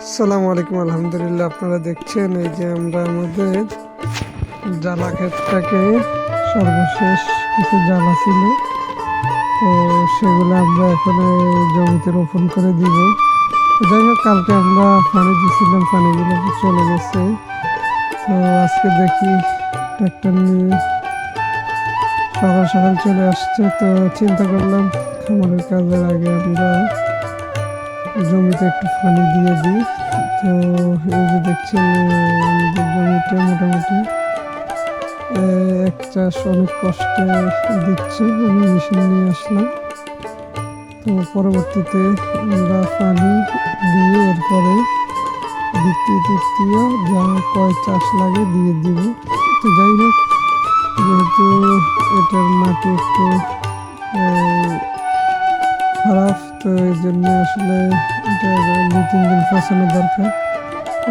আসসালামু আলাইকুম, আলহামদুলিল্লাহ। আপনারা দেখছেন এই যে আমরা আমাদের জ্বালা ক্ষেতটাকে সর্বশেষ কিছু জ্বালা ছিল। তো সেগুলো আমরা এখানে জমিতে রোপণ করে দিব। যাই হোক, কালকে আমরা পানি দিয়েছিলাম, পানিগুলো চলে গেছে। তো আজকে দেখি ট্র্যাক্টর নিয়ে সকাল সকাল চলে আসছে। তো চিন্তা করলাম খামারের কাজের আগে আমরা জমিতে একটু পানি দিয়ে দিই। তো এই যে দেখছেন জমিতে মোটামুটি এক চাষ অনেক কষ্টে দিচ্ছে আমি মেশিন নিয়ে আসলাম। তো পরবর্তীতে আমরা পানি দিয়ে এরপরে দ্বিতীয় তৃতীয় যা কয় চাষ লাগে দিয়ে দিব। তো যাই হোক, যেহেতু এটার মাটি একটু খারাপ তো এই জন্য আসলে এটা দু তিন দিন ফাঁসানো দরকার।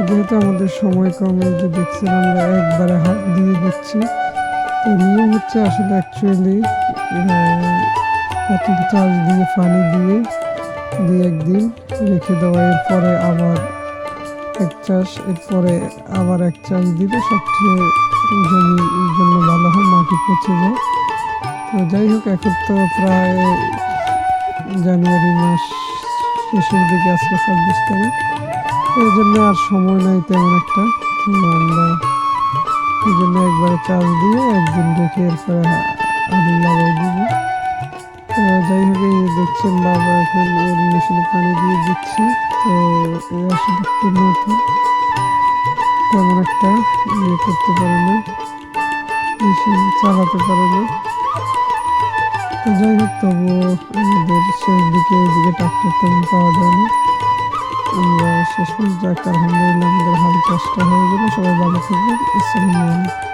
যেহেতু আমাদের সময় কম যে দেখছেন আমরা একবারে হাত দিয়ে দিচ্ছি। তো নিয়ম হচ্ছে আসলে অ্যাকচুয়ালি প্রথম চাষ দিয়ে, পানি দিয়ে দিয়ে একদিন রেখে দেওয়া। এরপরে আবার এক চাষ, এরপরে আবার এক চাষ দিলে সবচেয়ে জমির জন্য ভালো হয়, মাটি পচে যায়। তো যাই হোক, এখন তো প্রায় জানুয়ারি মাস শেষের দিকে, আজকে ছাব্বিশ তারিখ। এই জন্য আর সময় নাই তেমন একটা। আমরা এই জন্য একবারে চাষ দিয়ে একদিন রেখে এরপরে আলু লাগাই দিব। যাই হোক, এই দেখছেন বাবা এখন ওর মেশিনে পানি দিয়ে দিচ্ছে। তো এ আসলে একটু নতুন। তেমন একটা ইয়ে করতে পারে না। মেশিন চালাতে পারে না। যাই হোক তবুও আমাদের শেষ দিকে এদিকে ট্রাক্টর তেমন পাওয়া যায় না আমরা শেষ পর্যন্ত একটা আলহামদুলিল্লাহ আমাদের হাল চাষটা হয়ে গেল সবাই ভালো থাকবেন আসসালামু আলাইকুম।